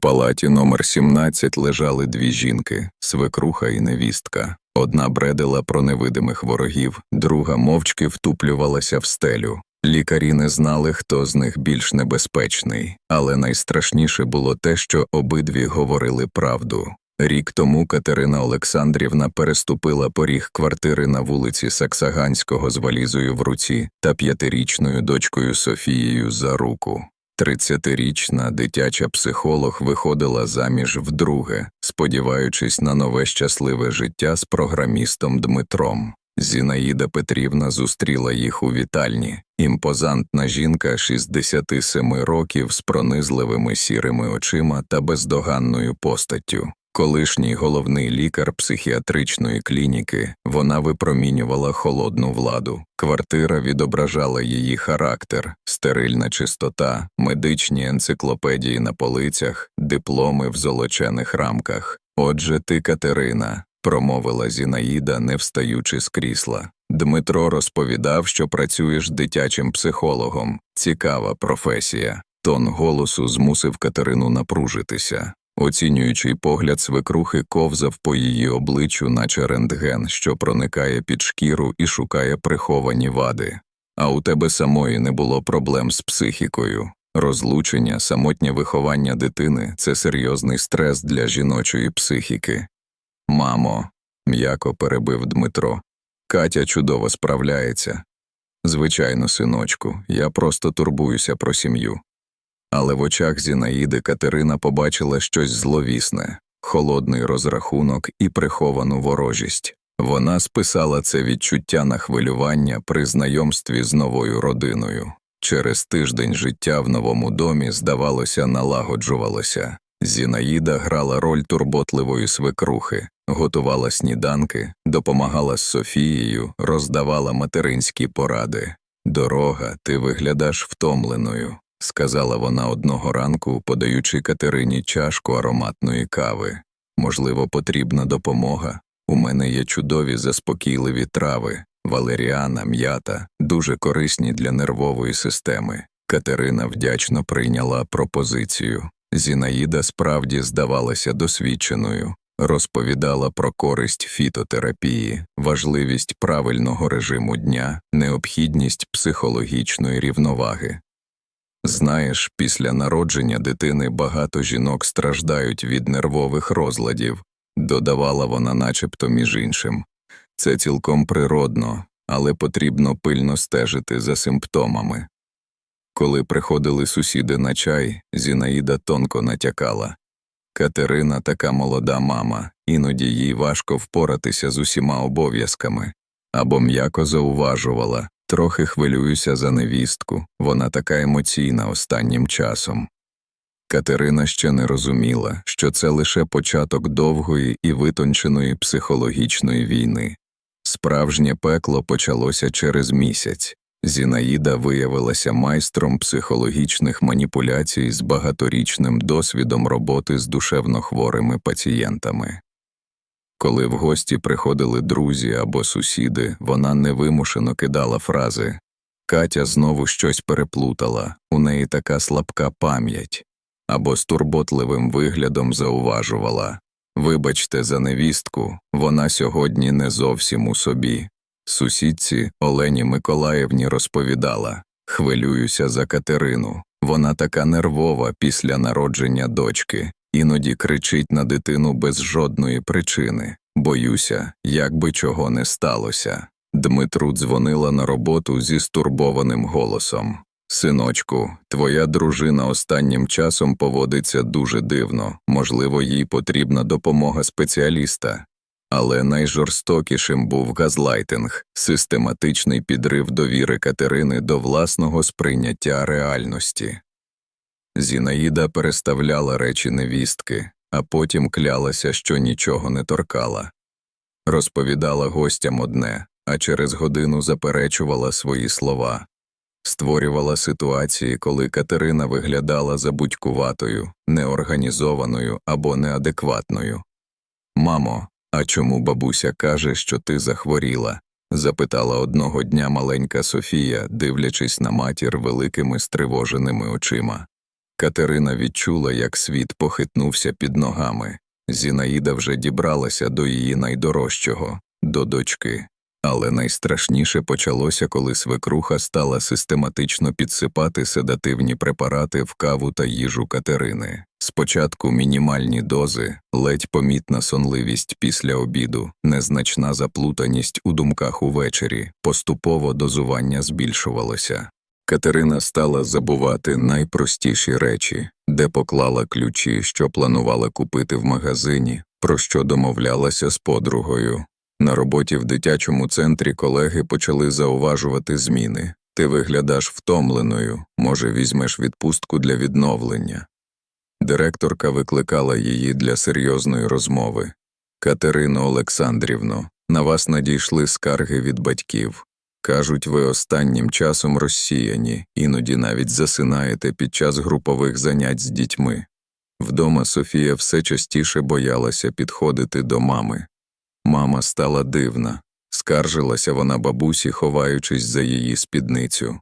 палаті номер 17 лежали дві жінки свекруха і невістка. Одна бредила про невидимих ворогів, друга мовчки втуплювалася в стелю. Лікарі не знали, хто з них більш небезпечний, але найстрашніше було те, що обидві говорили правду. Рік тому Катерина Олександрівна переступила поріг квартири на вулиці Саксаганського з валізою в руці та п'ятирічною дочкою Софією за руку. Тридцятирічна дитяча психолог виходила заміж вдруге, сподіваючись на нове щасливе життя з програмістом Дмитром. Зінаїда Петрівна зустріла їх у вітальні. Імпозантна жінка 67 років з пронизливими сірими очима та бездоганною постаттю. Колишній головний лікар психіатричної клініки, вона випромінювала холодну владу. Квартира відображала її характер, стерильна чистота, медичні енциклопедії на полицях, дипломи в золочених рамках. Отже, ти, Катерина, промовила Зінаїда, не встаючи з крісла. Дмитро розповідав, що працюєш дитячим психологом. Цікава професія. Тон голосу змусив Катерину напружитися. Оцінюючий погляд свекрухи ковзав по її обличчю, наче рентген, що проникає під шкіру і шукає приховані вади. А у тебе самої не було проблем з психікою. Розлучення, самотнє виховання дитини це серйозний стрес для жіночої психіки. Мамо, м'яко перебив Дмитро, Катя чудово справляється. Звичайно, синочку, я просто турбуюся про сім'ю. Але в очах Зінаїди Катерина побачила щось зловісне, холодний розрахунок і приховану ворожість. Вона списала це відчуття на хвилювання при знайомстві з новою родиною. Через тиждень життя в новому домі, здавалося, налагоджувалося. Зінаїда грала роль турботливої свекрухи, готувала сніданки, допомагала з Софією, роздавала материнські поради. Дорога, ти виглядаєш втомленою сказала вона одного ранку, подаючи Катерині чашку ароматної кави. Можливо, потрібна допомога. У мене є чудові заспокійливі трави, валеріана, м'ята, дуже корисні для нервової системи. Катерина вдячно прийняла пропозицію. Зінаїда справді здавалася досвідченою, розповідала про користь фітотерапії, важливість правильного режиму дня, необхідність психологічної рівноваги. Знаєш, після народження дитини багато жінок страждають від нервових розладів, додавала вона начебто між іншим. Це цілком природно, але потрібно пильно стежити за симптомами. Коли приходили сусіди на чай, Зінаїда тонко натякала Катерина така молода мама, іноді їй важко впоратися з усіма обов'язками, або м'яко зауважувала Трохи хвилююся за невістку, вона така емоційна останнім часом. Катерина ще не розуміла, що це лише початок довгої і витонченої психологічної війни. Справжнє пекло почалося через місяць. Зінаїда виявилася майстром психологічних маніпуляцій з багаторічним досвідом роботи з душевно хворими пацієнтами. Коли в гості приходили друзі або сусіди, вона невимушено кидала фрази. Катя знову щось переплутала, у неї така слабка пам'ять, або з турботливим виглядом зауважувала. Вибачте за невістку, вона сьогодні не зовсім у собі. Сусідці Олені Миколаївні розповідала. Хвилююся за Катерину, вона така нервова після народження дочки, іноді кричить на дитину без жодної причини. Боюся, як би чого не сталося. Дмитру дзвонила на роботу зі стурбованим голосом. Синочку, твоя дружина останнім часом поводиться дуже дивно, можливо, їй потрібна допомога спеціаліста. Але найжорстокішим був газлайтинг, систематичний підрив довіри Катерини до власного сприйняття реальності. Зінаїда переставляла речі невістки, а потім клялася, що нічого не торкала. Розповідала гостям одне, а через годину заперечувала свої слова, створювала ситуації, коли Катерина виглядала забудькуватою, неорганізованою або неадекватною. Мамо, а чому бабуся каже, що ти захворіла? запитала одного дня маленька Софія, дивлячись на матір великими стривоженими очима. Катерина відчула, як світ похитнувся під ногами. Зінаїда вже дібралася до її найдорожчого до дочки. Але найстрашніше почалося, коли свекруха стала систематично підсипати седативні препарати в каву та їжу Катерини. Спочатку мінімальні дози, ледь помітна сонливість після обіду, незначна заплутаність у думках увечері, поступово дозування збільшувалося. Катерина стала забувати найпростіші речі, де поклала ключі, що планувала купити в магазині, про що домовлялася з подругою. На роботі в дитячому центрі колеги почали зауважувати зміни. Ти виглядаєш втомленою, може, візьмеш відпустку для відновлення. Директорка викликала її для серйозної розмови. Катерино Олександрівно, на вас надійшли скарги від батьків. Кажуть, ви останнім часом розсіяні, іноді навіть засинаєте під час групових занять з дітьми. Вдома Софія все частіше боялася підходити до мами. Мама стала дивна, скаржилася вона бабусі, ховаючись за її спідницю.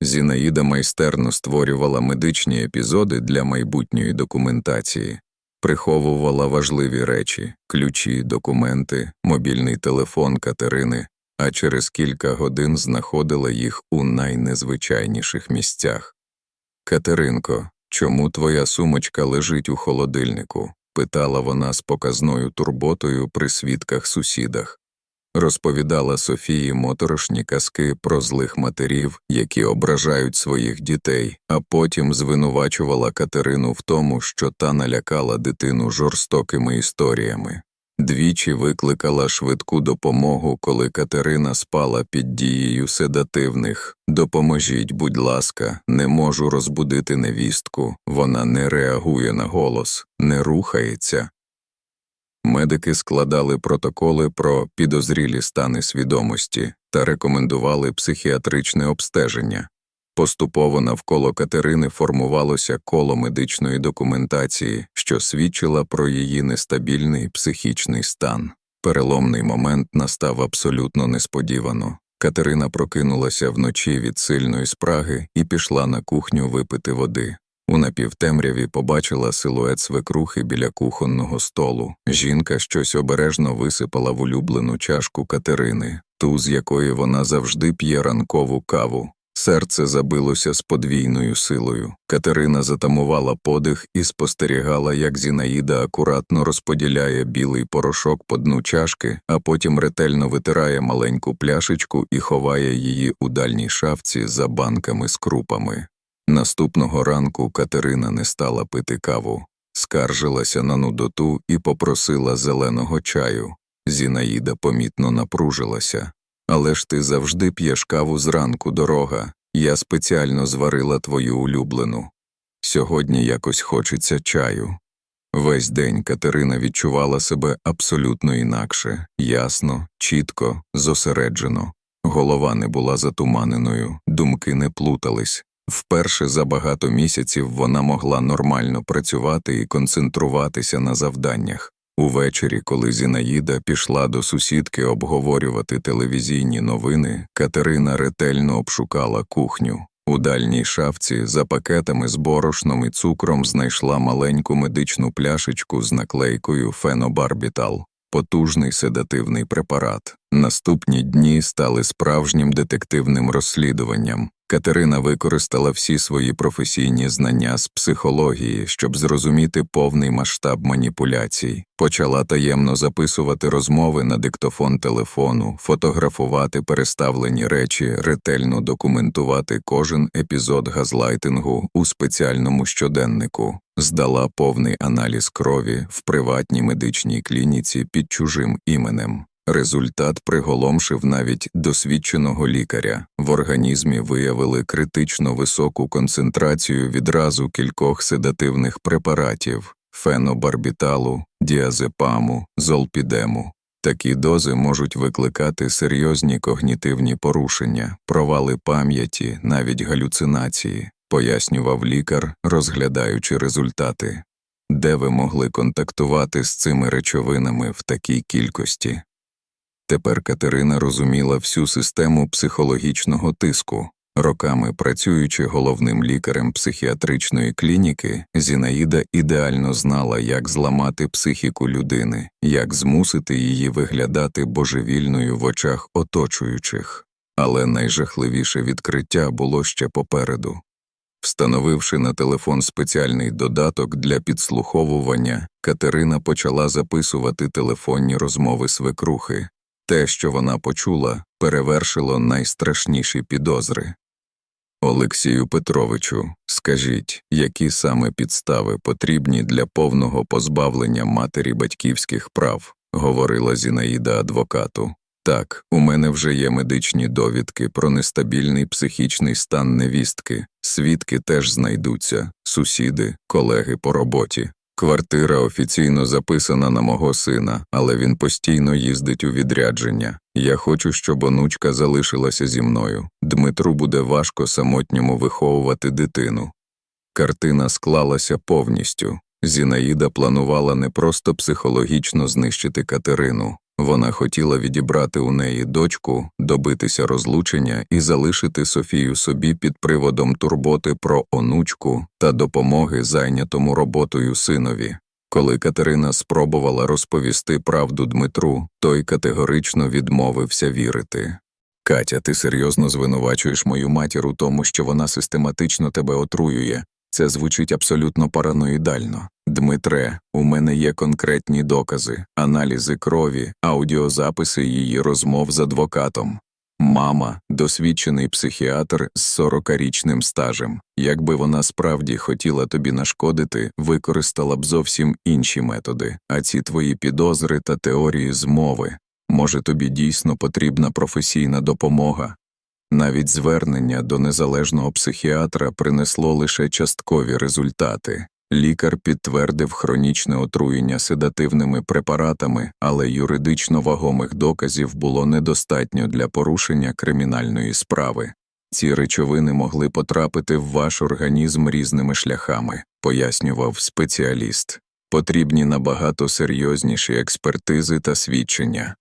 Зінаїда майстерно створювала медичні епізоди для майбутньої документації, приховувала важливі речі ключі, документи, мобільний телефон Катерини, а через кілька годин знаходила їх у найнезвичайніших місцях. Катеринко, чому твоя сумочка лежить у холодильнику? питала вона з показною турботою при свідках сусідах. Розповідала Софії моторошні казки про злих матерів, які ображають своїх дітей, а потім звинувачувала Катерину в тому, що та налякала дитину жорстокими історіями. Двічі викликала швидку допомогу, коли Катерина спала під дією седативних. Допоможіть, будь ласка, не можу розбудити невістку, вона не реагує на голос, не рухається. Медики складали протоколи про підозрілі стани свідомості та рекомендували психіатричне обстеження. Поступово навколо Катерини формувалося коло медичної документації, що свідчила про її нестабільний психічний стан. Переломний момент настав абсолютно несподівано. Катерина прокинулася вночі від сильної спраги і пішла на кухню випити води. У напівтемряві побачила силует свекрухи біля кухонного столу. Жінка щось обережно висипала в улюблену чашку Катерини, ту, з якої вона завжди п'є ранкову каву. Серце забилося з подвійною силою. Катерина затамувала подих і спостерігала, як Зінаїда акуратно розподіляє білий порошок по дну чашки, а потім ретельно витирає маленьку пляшечку і ховає її у дальній шафці за банками з крупами. Наступного ранку Катерина не стала пити каву, скаржилася на нудоту і попросила зеленого чаю. Зінаїда помітно напружилася. Але ж ти завжди п'єш каву зранку, дорога. Я спеціально зварила твою улюблену. Сьогодні якось хочеться чаю. Весь день Катерина відчувала себе абсолютно інакше, ясно, чітко, зосереджено. Голова не була затуманеною, думки не плутались. Вперше за багато місяців вона могла нормально працювати і концентруватися на завданнях. Увечері, коли Зінаїда пішла до сусідки обговорювати телевізійні новини, Катерина ретельно обшукала кухню. У дальній шафці за пакетами з борошном і цукром знайшла маленьку медичну пляшечку з наклейкою фенобарбітал, потужний седативний препарат. Наступні дні стали справжнім детективним розслідуванням. Катерина використала всі свої професійні знання з психології, щоб зрозуміти повний масштаб маніпуляцій, почала таємно записувати розмови на диктофон телефону, фотографувати переставлені речі, ретельно документувати кожен епізод газлайтингу у спеціальному щоденнику, здала повний аналіз крові в приватній медичній клініці під чужим іменем. Результат приголомшив навіть досвідченого лікаря. В організмі виявили критично високу концентрацію відразу кількох седативних препаратів фенобарбіталу, діазепаму, золпідему. Такі дози можуть викликати серйозні когнітивні порушення, провали пам'яті, навіть галюцинації, пояснював лікар, розглядаючи результати. Де ви могли контактувати з цими речовинами в такій кількості? Тепер Катерина розуміла всю систему психологічного тиску. Роками працюючи головним лікарем психіатричної клініки, Зінаїда ідеально знала, як зламати психіку людини, як змусити її виглядати божевільною в очах оточуючих. Але найжахливіше відкриття було ще попереду. Встановивши на телефон спеціальний додаток для підслуховування, Катерина почала записувати телефонні розмови свекрухи. Те, що вона почула, перевершило найстрашніші підозри. Олексію Петровичу, скажіть, які саме підстави потрібні для повного позбавлення матері батьківських прав, говорила Зінаїда адвокату. Так, у мене вже є медичні довідки про нестабільний психічний стан невістки, свідки теж знайдуться, сусіди, колеги по роботі. Квартира офіційно записана на мого сина, але він постійно їздить у відрядження. Я хочу, щоб онучка залишилася зі мною. Дмитру буде важко самотньому виховувати дитину. Картина склалася повністю. Зінаїда планувала не просто психологічно знищити Катерину, вона хотіла відібрати у неї дочку, добитися розлучення і залишити Софію собі під приводом турботи про онучку та допомоги зайнятому роботою синові. Коли Катерина спробувала розповісти правду Дмитру, той категорично відмовився вірити. Катя, ти серйозно звинувачуєш мою матір у тому, що вона систематично тебе отруює. Це звучить абсолютно параноїдально. Дмитре, у мене є конкретні докази, аналізи крові, аудіозаписи її розмов з адвокатом. Мама досвідчений психіатр з 40-річним стажем. Якби вона справді хотіла тобі нашкодити, використала б зовсім інші методи, а ці твої підозри та теорії змови. Може, тобі дійсно потрібна професійна допомога. Навіть звернення до незалежного психіатра принесло лише часткові результати. Лікар підтвердив хронічне отруєння седативними препаратами, але юридично вагомих доказів було недостатньо для порушення кримінальної справи. Ці речовини могли потрапити в ваш організм різними шляхами, пояснював спеціаліст. Потрібні набагато серйозніші експертизи та свідчення.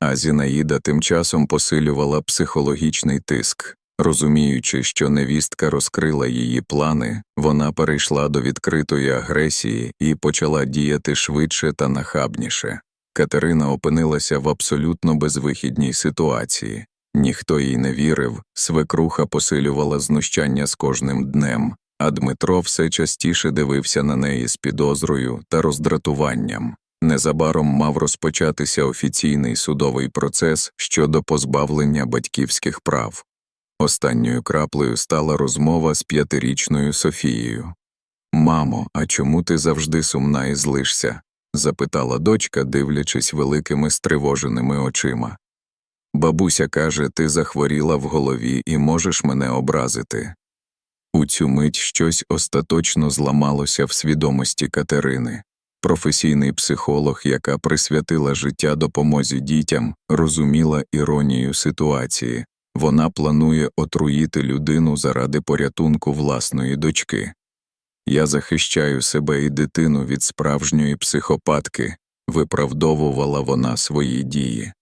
А Зінаїда тим часом посилювала психологічний тиск. Розуміючи, що невістка розкрила її плани, вона перейшла до відкритої агресії і почала діяти швидше та нахабніше. Катерина опинилася в абсолютно безвихідній ситуації. Ніхто їй не вірив, свекруха посилювала знущання з кожним днем, а Дмитро все частіше дивився на неї з підозрою та роздратуванням. Незабаром мав розпочатися офіційний судовий процес щодо позбавлення батьківських прав. Останньою краплею стала розмова з п'ятирічною Софією. Мамо, а чому ти завжди сумна і злишся? запитала дочка, дивлячись великими стривоженими очима. Бабуся каже, ти захворіла в голові і можеш мене образити. У цю мить щось остаточно зламалося в свідомості Катерини. Професійний психолог, яка присвятила життя допомозі дітям, розуміла іронію ситуації. Вона планує отруїти людину заради порятунку власної дочки. Я захищаю себе і дитину від справжньої психопатки, виправдовувала вона свої дії.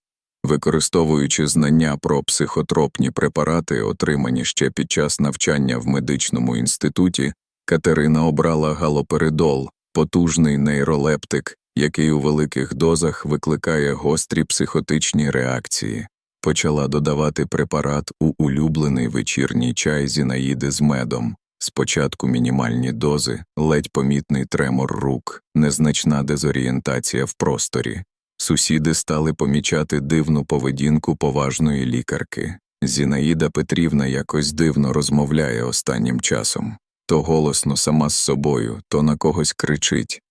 Використовуючи знання про психотропні препарати, отримані ще під час навчання в медичному інституті, Катерина обрала галоперидол, потужний нейролептик, який у великих дозах викликає гострі психотичні реакції почала додавати препарат у улюблений вечірній чай Зінаїди з медом. Спочатку мінімальні дози, ледь помітний тремор рук, незначна дезорієнтація в просторі. Сусіди стали помічати дивну поведінку поважної лікарки. Зінаїда Петрівна якось дивно розмовляє останнім часом то голосно сама з собою, то на когось кричить.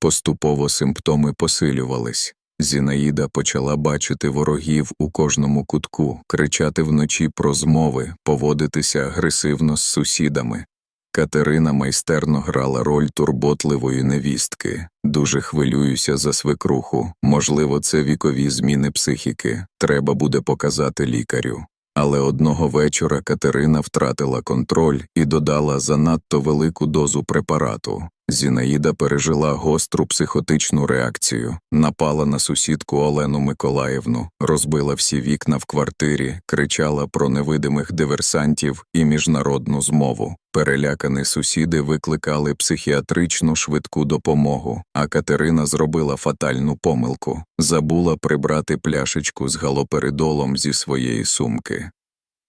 Поступово симптоми посилювались. Зінаїда почала бачити ворогів у кожному кутку, кричати вночі про змови, поводитися агресивно з сусідами. Катерина майстерно грала роль турботливої невістки. Дуже хвилююся за свекруху. Можливо, це вікові зміни психіки. Треба буде показати лікарю. Але одного вечора Катерина втратила контроль і додала занадто велику дозу препарату. Зінаїда пережила гостру психотичну реакцію, напала на сусідку Олену Миколаївну, розбила всі вікна в квартирі, кричала про невидимих диверсантів і міжнародну змову. Перелякані сусіди викликали психіатричну швидку допомогу, а Катерина зробила фатальну помилку забула прибрати пляшечку з галоперидолом зі своєї сумки.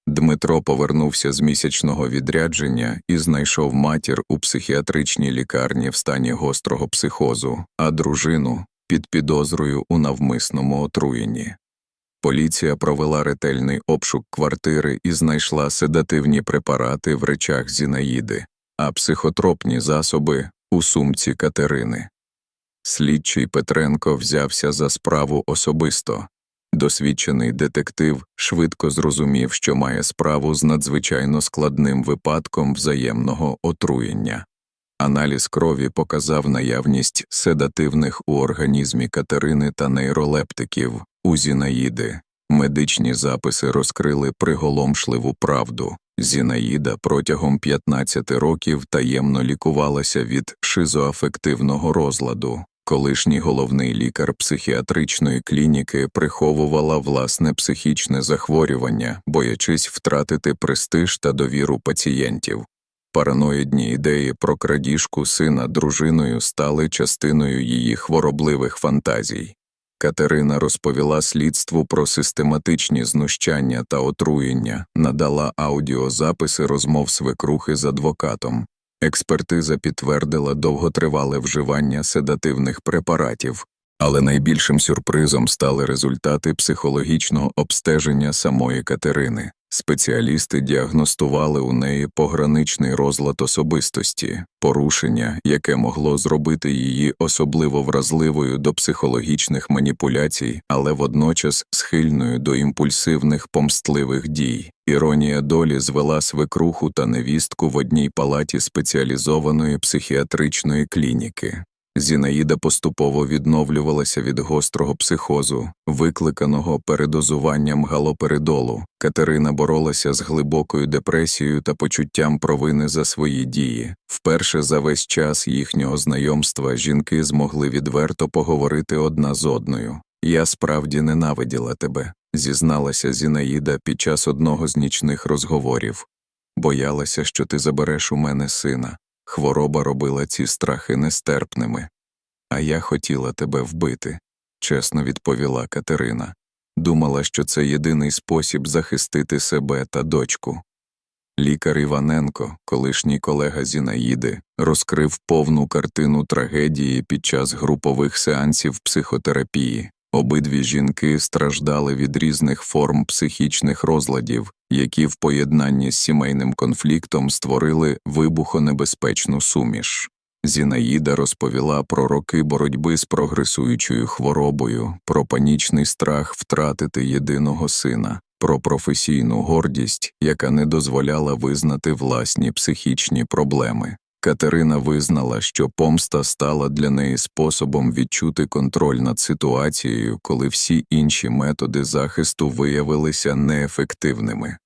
Дмитро повернувся з місячного відрядження і знайшов матір у психіатричній лікарні в стані гострого психозу, а дружину під підозрою у навмисному отруєнні. Поліція провела ретельний обшук квартири і знайшла седативні препарати в речах Зінаїди, а психотропні засоби у сумці Катерини. Слідчий Петренко взявся за справу особисто. Досвідчений детектив швидко зрозумів, що має справу з надзвичайно складним випадком взаємного отруєння. Аналіз крові показав наявність седативних у організмі Катерини та нейролептиків у Зінаїди. Медичні записи розкрили приголомшливу правду. Зінаїда протягом 15 років таємно лікувалася від шизоафективного розладу. Колишній головний лікар психіатричної клініки приховувала власне психічне захворювання, боячись втратити престиж та довіру пацієнтів. Параноїдні ідеї про крадіжку сина дружиною стали частиною її хворобливих фантазій. Катерина розповіла слідству про систематичні знущання та отруєння, надала аудіозаписи розмов свекрухи з адвокатом. Експертиза підтвердила довготривале вживання седативних препаратів, але найбільшим сюрпризом стали результати психологічного обстеження самої Катерини. Спеціалісти діагностували у неї пограничний розлад особистості, порушення, яке могло зробити її особливо вразливою до психологічних маніпуляцій, але водночас схильною до імпульсивних помстливих дій. Іронія долі звела свекруху та невістку в одній палаті спеціалізованої психіатричної клініки. Зінаїда поступово відновлювалася від гострого психозу, викликаного передозуванням галоперидолу. Катерина боролася з глибокою депресією та почуттям провини за свої дії. Вперше за весь час їхнього знайомства жінки змогли відверто поговорити одна з одною. Я справді ненавиділа тебе, зізналася Зінаїда під час одного з нічних розговорів. Боялася, що ти забереш у мене сина. Хвороба робила ці страхи нестерпними. А я хотіла тебе вбити, чесно відповіла Катерина. Думала, що це єдиний спосіб захистити себе та дочку. Лікар Іваненко, колишній колега Зінаїди, розкрив повну картину трагедії під час групових сеансів психотерапії. Обидві жінки страждали від різних форм психічних розладів, які в поєднанні з сімейним конфліктом створили вибухонебезпечну суміш. Зінаїда розповіла про роки боротьби з прогресуючою хворобою, про панічний страх втратити єдиного сина, про професійну гордість, яка не дозволяла визнати власні психічні проблеми. Катерина визнала, що помста стала для неї способом відчути контроль над ситуацією, коли всі інші методи захисту виявилися неефективними.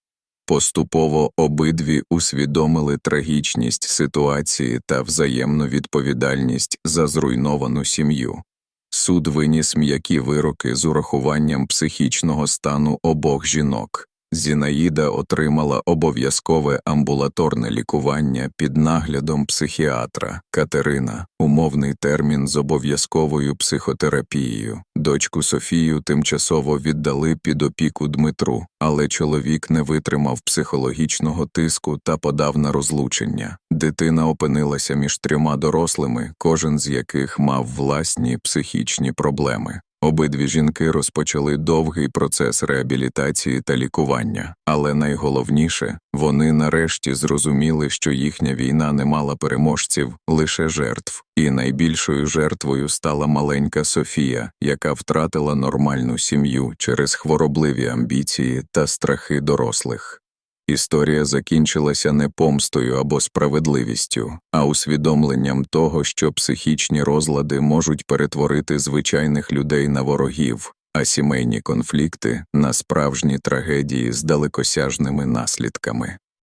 Поступово обидві усвідомили трагічність ситуації та взаємну відповідальність за зруйновану сім'ю. Суд виніс м'які вироки з урахуванням психічного стану обох жінок. Зінаїда отримала обов'язкове амбулаторне лікування під наглядом психіатра Катерина, умовний термін з обов'язковою психотерапією. Дочку Софію тимчасово віддали під опіку Дмитру, але чоловік не витримав психологічного тиску та подав на розлучення. Дитина опинилася між трьома дорослими, кожен з яких мав власні психічні проблеми. Обидві жінки розпочали довгий процес реабілітації та лікування, але найголовніше вони нарешті зрозуміли, що їхня війна не мала переможців, лише жертв, і найбільшою жертвою стала маленька Софія, яка втратила нормальну сім'ю через хворобливі амбіції та страхи дорослих. Історія закінчилася не помстою або справедливістю, а усвідомленням того, що психічні розлади можуть перетворити звичайних людей на ворогів, а сімейні конфлікти на справжні трагедії з далекосяжними наслідками.